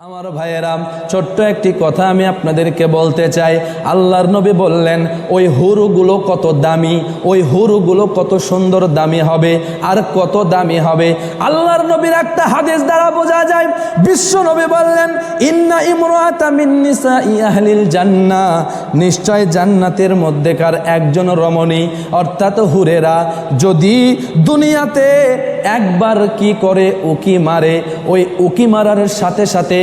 আমার ভাইয়েরাম, ছোট্ট একটি কথা আমি আপনাদেরকে বলতে চাই। আল্লাহর নবী বললেন, ওই হুরুগুলো কত দামি, ওই হুরুগুলো কত সুন্দর দামি হবে, আর কত দামি হবে। আল্লাহর নবীর একটা হাদিস দ্বারা বোঝা যায়, বিশ্ব নবী বললেন, ইন্না ইমরাতা মিন নিসাই আহলিল জান্নাহ নিশ্চয় জান্নাতের মধ্যেকার একজন রমণী, অর্থাৎ হুরেরা, যদি দুনিয়াতে একবার কি করে উকি মারে, ওই উকি মারার সাথে সাথে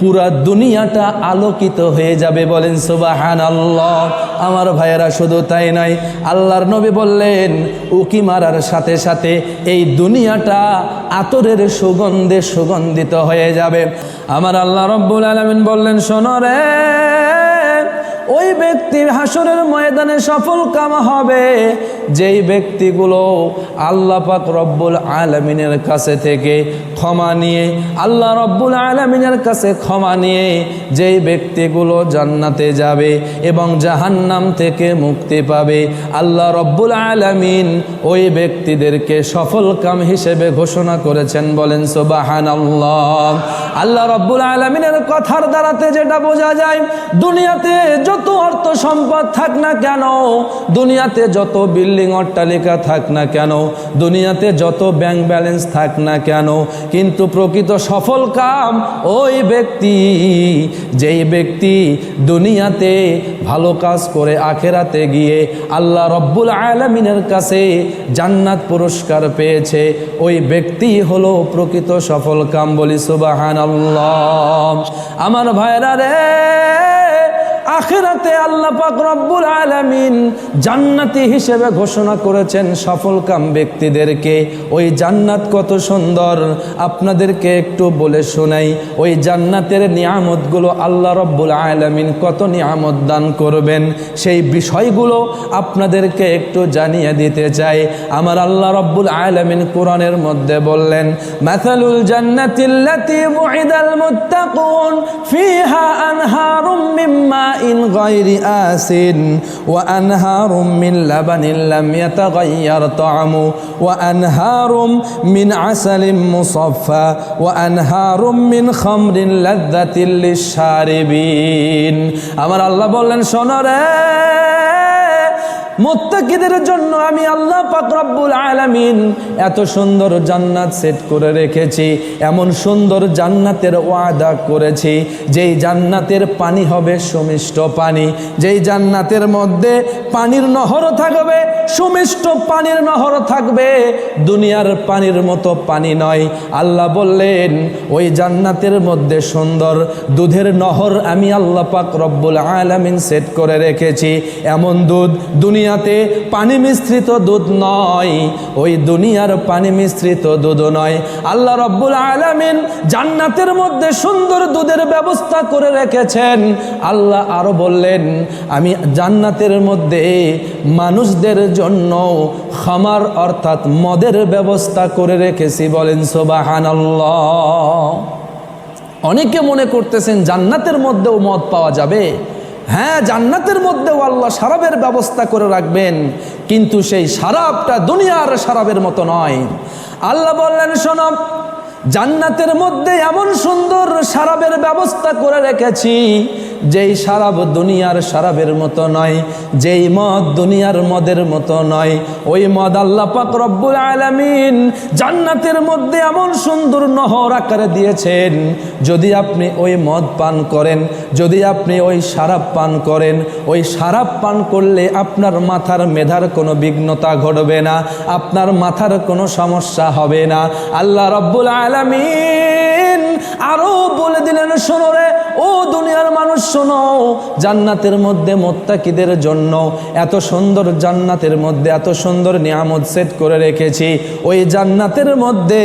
পুরা দুনিয়াটা আলোকিত হয়ে যাবে বলেন সুবাহান আল্লাহ আমার ভাইয়েরা, শুধু তাই নয়, আল্লাহর নবী বললেন, উকি মারার সাথে সাথে এই দুনিয়াটা আতরের সুগন্ধে সুগন্ধিত হয়ে যাবে। আমার আল্লাহ রব্বুল আলমিন বললেন সোনরে ওই ব্যক্তির হাসরের ময়দানে সফল কাম হবে যেই ব্যক্তিগুলো আল্লাহ পাক রব্বুল আলমিনের কাছে থেকে ক্ষমা নিয়ে, আল্লাহ রব্বুল আলমিনের কাছে ক্ষমা নিয়ে যেই ব্যক্তিগুলো জান্নাতে যাবে এবং জাহান্নাম থেকে মুক্তি পাবে, আল্লাহ রব্বুল আলমিন ওই ব্যক্তিদেরকে সফল কাম হিসেবে ঘোষণা করেছেন বলেন সোবাহান আল্লাহ রব্বুল আলমিনের কথার দ্বারাতে যেটা বোঝা যায়, দুনিয়াতে যত অর্থ সম্পদ থাক না কেন, দুনিয়াতে যত বিল্ডিং অট্টালিকা থাক না কেন, দুনিয়াতে যত ব্যাংক ব্যালেন্স থাক না কেন, কিন্তু প্রকৃত সফল কাম ওই ব্যক্তি, যেই ব্যক্তি দুনিয়াতে ভালো কাজ করে আখেরাতে গিয়ে আল্লাহ রব্বুল আলমিনের কাছে জান্নাত পুরস্কার পেয়েছে, ওই ব্যক্তি হলো প্রকৃত সফল কাম বলি সুবাহান আমার ভাইরা রে আখেরাতে আল্লাহ পাক রব্বুল আলামিন জান্নাতি হিসেবে ঘোষণা করেছেন সফলকাম ব্যক্তিদেরকে। ওই জান্নাত কত সুন্দর। আপনাদেরকে একটু বলে শোনাই, ওই জান্নাতের নিয়ামতগুলো আল্লাহ রব্বুল আলামিন কত নিয়ামত দান করবেন, সেই বিষয়গুলো আপনাদেরকে একটু জানিয়ে দিতে চাই। আমার আল্লাহ রব্বুল আলামিন কোরআনের মধ্যে বললেন মাথালুল জান্নাতিল্লাতি মুইদাল মুত্তাকুন, ফিহা আনহারুম মিম্মা ইন গায়রি আসিন ওয়া আনহারুম মিন লাবানিন লাম ইয়াতাগায়্যার তা'মু ওয়া আনহারুম মিন আসালিম মুসাফফা ওয়া আনহারুম মিন খামরিন লাযযাতিল লিশারিবিন আমার আল্লাহ বললেন, শোনো রে! মোত্তাকিদের জন্য আমি আল্লাহ পাক রব্বুল আলামিন এত সুন্দর জান্নাত সেট করে রেখেছি, এমন সুন্দর জান্নাতের ওয়াদা করেছি, যেই জান্নাতের পানি হবে সুমিষ্ট পানি, যেই জান্নাতের মধ্যে পানির নহর থাকবে, সুমিষ্ট পানির নহর থাকবে, দুনিয়ার পানির মতো পানি নয়। আল্লাহ বললেন, ওই জান্নাতের মধ্যে সুন্দর দুধের নহর আমি আল্লাহ পাক রব্বুল আলামিন সেট করে রেখেছি, এমন দুধ দুনিয়া দুনিয়াতে পানি মিশ্রিত দুধ নয়, ওই দুনিয়ার পানি মিশ্রিত দুধ নয়। আল্লাহ রব্বুল আলামিন জান্নাতের মধ্যে সুন্দর দুধের ব্যবস্থা করে রেখেছেন। আল্লাহ আরও বললেন, আমি জান্নাতের মধ্যে মানুষদের জন্য খামার অর্থাৎ মদের ব্যবস্থা করে রেখেছি। বলেন সোবাহান অনেকে মনে করতেছেন, জান্নাতের মধ্যেও মদ পাওয়া যাবে। হ্যাঁ জান্নাতের মধ্যেও আল্লাহ সারাবের ব্যবস্থা করে রাখবেন, কিন্তু সেই সারাবটা দুনিয়ার সারাবের মতো নয়। আল্লাহ বললেন শোনব জান্নাতের মধ্যে এমন সুন্দর সারাবের ব্যবস্থা করে রেখেছি যেই সারাব দুনিয়ার সারাবের মতো নয়, যেই মদ দুনিয়ার মদের মতো নয়, ওই মদ আল্লাহ পাক রব্বুল আলামিন জান্নাতের মধ্যে এমন সুন্দর নহর আকারে দিয়েছেন, যদি আপনি ওই মদ পান করেন, যদি আপনি ওই সারাপ পান করেন, ওই সারাপ পান করলে আপনার মাথার মেধার কোনো বিঘ্নতা ঘটবে না, আপনার মাথার কোনো সমস্যা হবে না। আল্লাহ রব্বুল আলামিন আরও বলে দিলেন, শোনো রে, ও দুনিয়ার মানুষ, শোনো। জান্নাতের মধ্যে মোত্তাকিদের জন্য এত সুন্দর জান্নাতের মধ্যে এত সুন্দর নিয়ামত সেট করে রেখেছি। ওই জান্নাতের মধ্যে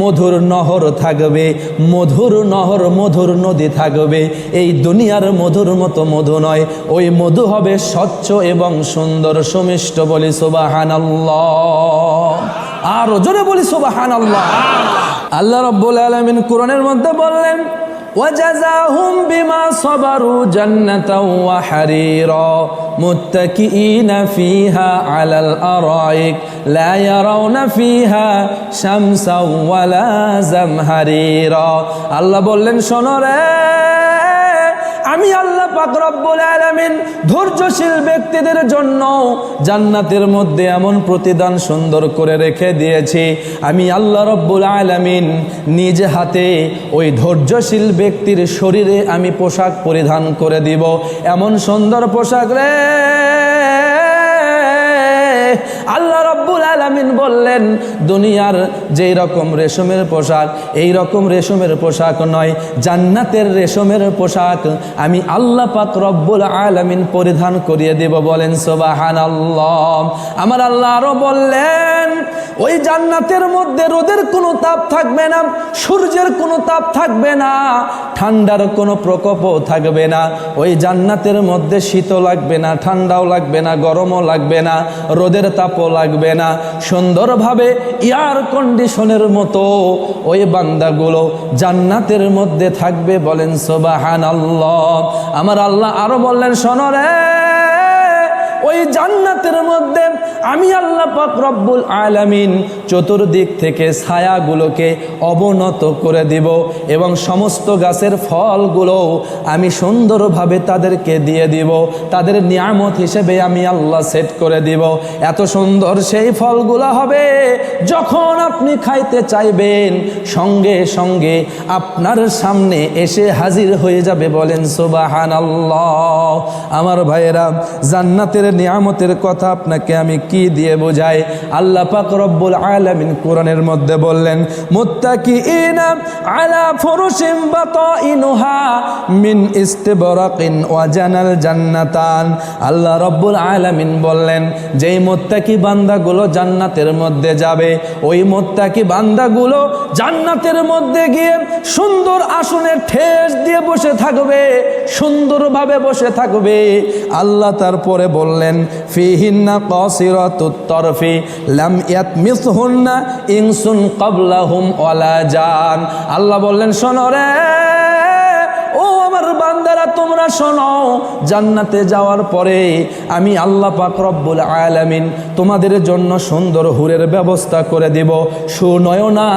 মধুর নহর থাকবে, মধুর নহর, মধুর নদী থাকবে। এই দুনিয়ার মধুর মতো মধু নয়, ওই মধু হবে স্বচ্ছ এবং সুন্দর, সুমিষ্ট বলি সোবাহান আর জোরে বলি সোবাহান আল্লাহ আল্লাহ রব্বুল আলমিন কোরআনের মধ্যে বললেন وجزاهم بما صبروا جنة وحريرا মুত্তাকিইনা ফিহা আলাল আরাইক লা ইয়ারাউনা ফিহা শামসা ওয়ালা জামহারিরা আল্লাহ বললেন শোনো রে আমি আল্লাহ পাক রব্বুল আলামিন ধৈর্যশীল ব্যক্তিদের জন্য জান্নাতের মধ্যে এমন প্রতিদান সুন্দর করে রেখে দিয়েছি। আমি আল্লাহ রব্বুল আলামিন নিজ হাতে ওই ধৈর্যশীল ব্যক্তির শরীরে আমি পোশাক পরিধান করে দিব। এমন সুন্দর পোশাক রে! বললেন দুনিয়ার যেই রকম রেশমের পোশাক এই রকম রেশমের পোশাক নয়, জান্নাতের রেশমের পোশাক আমি আল্লাহ পাক রব্বুল আলামিন পরিধান করিয়ে দেব বলেন সোবাহান আল্লাহ আমার আল্লাহ আরও বললেন, ওই জান্নাতের মধ্যে রোদের কোনো তাপ থাকবে না, সূর্যের কোনো তাপ থাকবে না, ঠান্ডার কোনো প্রকোপও থাকবে না, ওই জান্নাতের মধ্যে শীতও লাগবে না, ঠান্ডাও লাগবে না, গরমও লাগবে না, রোদের তাপও লাগবে না, সুন্দরভাবে এয়ার কন্ডিশনের মতো। ওই বান্দাগুলো জান্নাতের মধ্যে থাকবে বলেন সোবাহান আল্লাহ আমার আল্লাহ আরও বললেন শোনরে ওই জান্নাতের মধ্যে আমি আল্লাহ পাক রব্বুল আলামিন চতুর্দিক থেকে ছায়াগুলোকে অবনত করে দিব এবং সমস্ত গাছের ফলগুলো আমি সুন্দরভাবে তাদেরকে দিয়ে দিব। তাদের নিয়ামত হিসেবে আমি আল্লাহ সেট করে দিব। এত সুন্দর সেই ফলগুলো হবে যখন আপনি খাইতে চাইবেন। সঙ্গে সঙ্গে আপনার সামনে এসে হাজির হয়ে যাবে বলেন সুবাহান আল্লাহ আমার ভাইয়েরা, জান্নাতের নিয়ামতের কথা আপনাকে আমি কি দিয়ে বোঝাই? আল্লাহ পাক রব্বুল আলামিন কোরআনের মধ্যে বললেন মুত্তাকিইনা আলা ফুরুশিম বাতাইনুহা মিন ইস্তিবরাকিন ওয়া জানাল জান্নাতান। আল্লাহ রব্বুল আলামিন বললেন, যেই মুত্তাকি বান্দাগুলো জান্নাতের মধ্যে যাবে, ওই মুত্তাকি বান্দাগুলো জান্নাতের মধ্যে গিয়ে সুন্দর আসনে ঠেস দিয়ে বসে থাকবে, সুন্দরভাবে বসে থাকবে। আল্লাহ তারপরে বললেন ফিহিন্না কসিরাতুত তরফি লাম ইয়াতমিসহুন্না ইনসুন ক্বাবলাহুম ওয়ালা জান। আল্লাহ বললেন শোনো রে ও আমার বান্দারা, তোমরা শোনো, জান্নাতে যাওয়ার পরে আমি আল্লাহ পাক রব্বুল আলামিন তোমাদের জন্য সুন্দর হুরের ব্যবস্থা করে দিব। সুনয়না,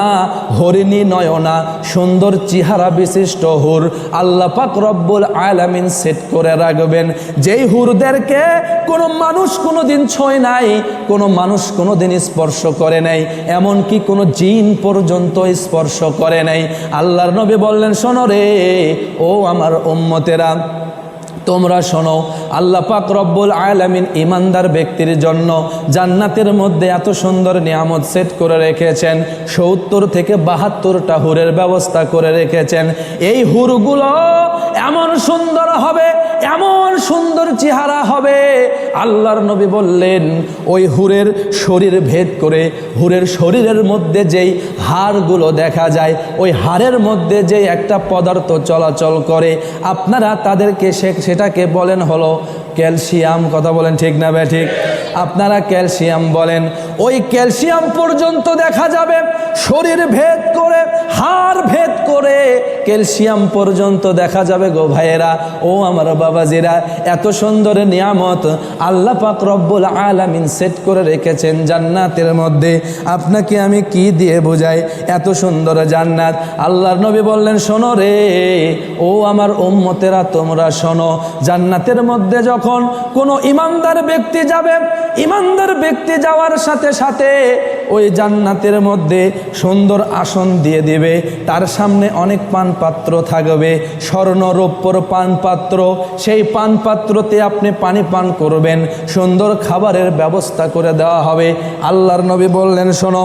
হরিণী নয়না, সুন্দর চেহারা বিশিষ্ট হুর আল্লাহ পাক রব্বুল আলামিন সেট করে রাখবেন। যেই হুরদেরকে কোনো মানুষ কোনো দিন ছয় নাই, কোনো মানুষ কোনো দিন স্পর্শ করে নাই, এমনকি কোনো জিন পর্যন্ত স্পর্শ করে নাই। আল্লাহর নবী বললেন, শোনো রে, ও আমার উম্মতেরা, তোমরা শোনো, আল্লাহ পাক রব্বুল আলামিন ইমানদার ব্যক্তির জন্য জান্নাতের মধ্যে এত সুন্দর নিয়ামত সেট করে রেখেছেন, সত্তর থেকে বাহাত্তরটা হুরের ব্যবস্থা করে রেখেছেন। এই হুরগুলো এমন সুন্দর হবে, এমন সুন্দর চেহারা হবে। আল্লাহর নবী বললেন, ওই হুরের শরীর ভেদ করে, হুরের শরীরের মধ্যে যেই হাড়গুলো দেখা যায়, ওই হাড়ের মধ্যে যে একটা পদার্থ চলাচল করে, আপনারা তাদেরকে সেটাকে বলেন হলো ক্যালসিয়াম। কথা বলেন ঠিক না বে ঠিক? আপনারা ক্যালসিয়াম বলেন, ওই ক্যালসিয়াম পর্যন্ত দেখা যাবে, শরীর ভেদ করে, হাড় ভেদ করে ক্যালসিয়াম পর্যন্ত দেখা যাবে গো ভাইয়েরা। ও আমার বাবাজিরা, এত সুন্দর নিয়ামত আল্লাহ পাক রব্বুল আলামিন সেট করে রেখেছেন জান্নাতের মধ্যে। আপনাকে আমি কি দিয়ে বোঝাই? এত সুন্দর জান্নাত। আল্লাহর নবী বললেন, শোনো রে, ও আমার উম্মতেরা, তোমরা শোনো। জান্নাতের মধ্যে যখন কোনো ইমানদার ব্যক্তি যাবে, ইমানদার ব্যক্তি যাওয়ার সাথে সাথে ওই জান্নাতের মধ্যে সুন্দর আসন দিয়ে দেবে। তার সামনে অনেক পান পাত্র থাকবে। স্বর্ণ, রৌপ্যর পান পাত্র সেই পান পাত্রতে আপনি পানি পান করবেন। সুন্দর খাবারের ব্যবস্থা করে দেওয়া হবে। আল্লাহর নবী বললেন, শোনো।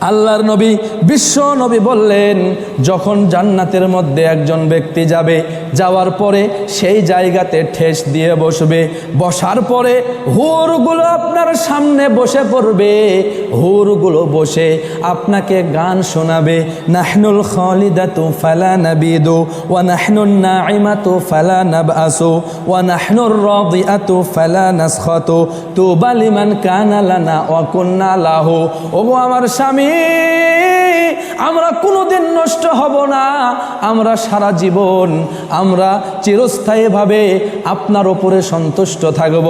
আল্লাহর নবী, বিশ্ব নবী বললেন, যখন জান্নাতের মধ্যে একজন ব্যক্তি যাবে যাওয়ার পরে সেই জায়গাতে ঠেস দিয়ে বসবে। বসার পরে হুরগুলো আপনার সামনে বসে পড়বে। হুরগুলো বসে আপনাকে গান শোনাবে। নাহনুল খালিদাতু ফালা নাবিদু, ওয়া নাহনুন নাইমাতু ফালা নাবআসু, ওয়া নাহনুর রাদিআতু ফালা নাসখাতু। তুবা লিমান কানা লানা ওয়া লাহু। আমার স্বামী! আমরা কোনোদিন নষ্ট হব না। আমরা সারা জীবন আমরা চিরস্থায়ীভাবে আপনার ওপরে সন্তুষ্ট থাকব।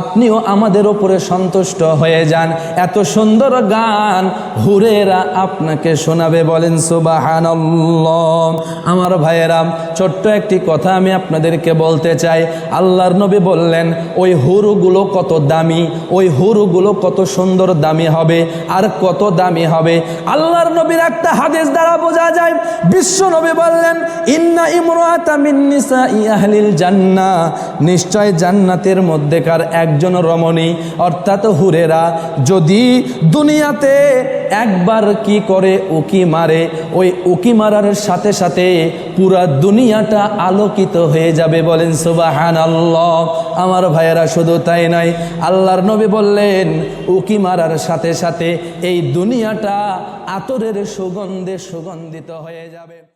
আপনিও আমাদের ওপরে সন্তুষ্ট হয়ে যান। এত সুন্দর গান হুরেরা আপনাকে শোনাবে বলেন সুবাহান আমার ভাইয়েরাম ছোট্ট একটি কথা আমি আপনাদেরকে বলতে চাই। আল্লাহর নবী বললেন, ওই হুরুগুলো কত দামি, ওই হুরুগুলো কত সুন্দর দামি হবে, আর কত দামি হবে? আল্লাহর নবীর একটা হাদিস দ্বারা বোঝা যায়, বিশ্ব নবী বললেন, ইন্না ইমরাতা মিন নিসাই আহলিল জান্নাহ। নিশ্চয় জান্নাতের মধ্যেকার একজন রমণী, অর্থাৎ হুরেরা, যদি দুনিয়াতে একবার কি করে উকি মারে, ওই উকি মারার সাথে সাথে পুরা দুনিয়াটা আলোকিত হয়ে যাবে বলেন সুবাহান আল্লাহ আমার ভাইয়েরা, শুধু তাই নয়, আল্লাহর নবী বললেন, উকি মারার সাথে সাথে এই দুনিয়াটা আতরের সুগন্ধে সুগন্ধিত হয়ে যাবে।